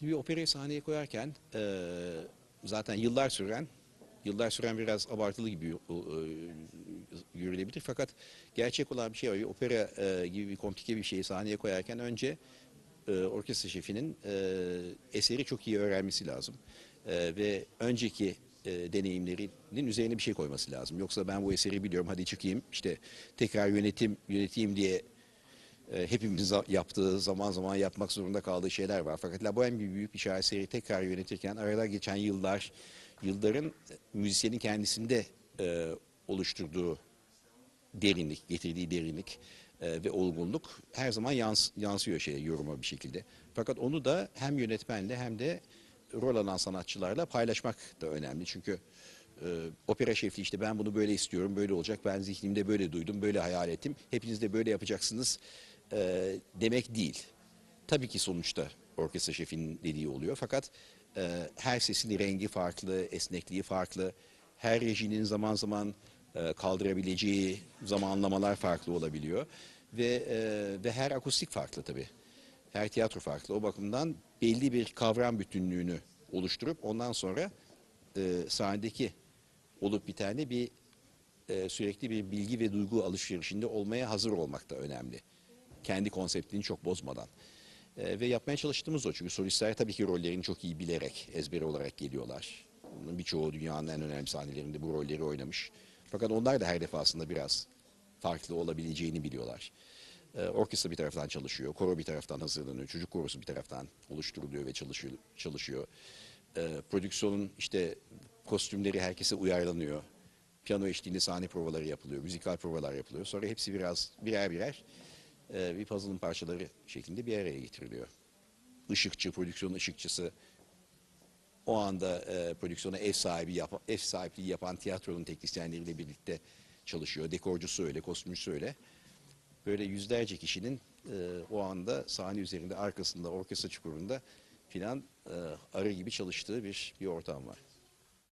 Şimdi bir operayı sahneye koyarken e, zaten yıllar süren, yıllar süren biraz abartılı gibi e, görülebilir. Fakat gerçek olan bir şey var. Bir opera e, gibi bir komplike bir şeyi sahneye koyarken önce e, orkestra şefinin e, eseri çok iyi öğrenmesi lazım. E, ve önceki e, deneyimlerinin üzerine bir şey koyması lazım. Yoksa ben bu eseri biliyorum hadi çıkayım işte tekrar yönetim yöneteyim diye e, hepimizin za- yaptığı zaman zaman yapmak zorunda kaldığı şeyler var. Fakat La Bohème gibi büyük bir şaheseri tekrar yönetirken arada geçen yıllar, yılların e, müzisyenin kendisinde e, oluşturduğu derinlik, getirdiği derinlik e, ve olgunluk her zaman yans, yansıyor şeye, yoruma bir şekilde. Fakat onu da hem yönetmenle hem de rol alan sanatçılarla paylaşmak da önemli. Çünkü e, opera şefi işte ben bunu böyle istiyorum, böyle olacak, ben zihnimde böyle duydum, böyle hayal ettim, hepiniz de böyle yapacaksınız e, demek değil. Tabii ki sonuçta orkestra şefinin dediği oluyor fakat e, her sesin rengi farklı, esnekliği farklı. Her rejinin zaman zaman e, kaldırabileceği zamanlamalar farklı olabiliyor. Ve e, ve her akustik farklı tabii. Her tiyatro farklı. O bakımdan belli bir kavram bütünlüğünü oluşturup ondan sonra e, sahnedeki olup biteni bir e, sürekli bir bilgi ve duygu alışverişinde olmaya hazır olmak da önemli. Kendi konseptini çok bozmadan. E, ve yapmaya çalıştığımız o. Çünkü solistler tabii ki rollerini çok iyi bilerek, ezbere olarak geliyorlar. Bunun birçoğu dünyanın en önemli sahnelerinde bu rolleri oynamış. Fakat onlar da her defasında biraz farklı olabileceğini biliyorlar. E, orkestra bir taraftan çalışıyor, koro bir taraftan hazırlanıyor, çocuk korosu bir taraftan oluşturuluyor ve çalışıyor. çalışıyor. E, prodüksiyonun işte kostümleri herkese uyarlanıyor. Piyano eşliğinde sahne provaları yapılıyor, müzikal provalar yapılıyor. Sonra hepsi biraz birer birer e, bir puzzle'ın parçaları şeklinde bir araya getiriliyor. Işıkçı, prodüksiyonun ışıkçısı, o anda e, prodüksiyona ev sahibi yap, ev sahipliği yapan tiyatronun teknisyenleriyle birlikte çalışıyor. Dekorcusu öyle, kostümcüsü öyle. Böyle yüzlerce kişinin e, o anda sahne üzerinde, arkasında, orkestra çukurunda filan e, arı gibi çalıştığı bir bir ortam var.